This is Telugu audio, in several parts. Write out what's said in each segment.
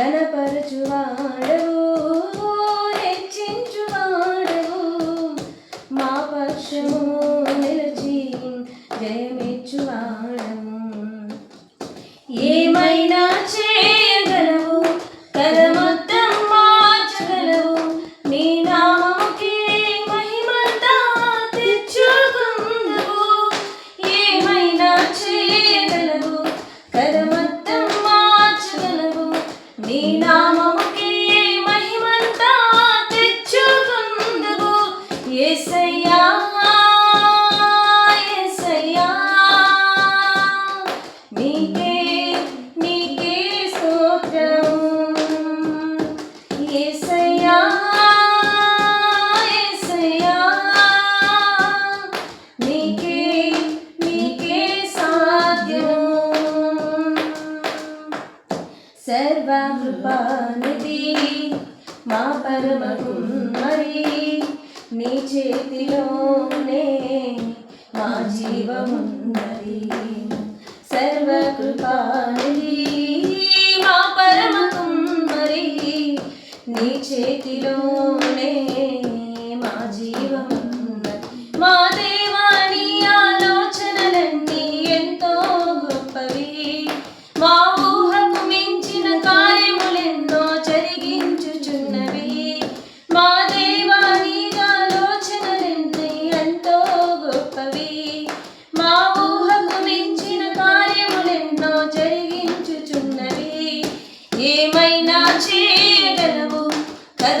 గణపరచువాడవు సర్వకృపానిధి మా పరమకుమ్మరి నీ చేతిలోనే మా జీవమున్నది. సర్వకృపానిధి మా పరమకుమ్మరి నీ చేతిలోనే మా జీవము చేయగలవు కథ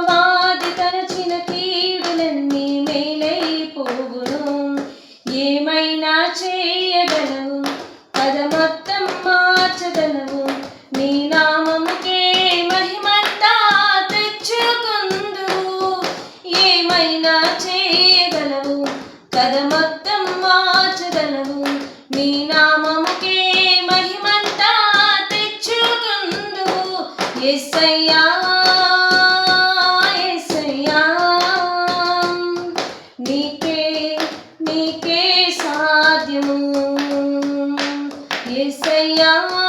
ఏమైనా చేయగలవు. కథ మొత్తం మార్చగలవు. నీ నామముకే మహిమంతా తెచ్చుకుందు. ఎస్ అయ్యా ఎస్ అయ్యా నీకే నీకే సాధ్యము. ఎస్ అయ్యా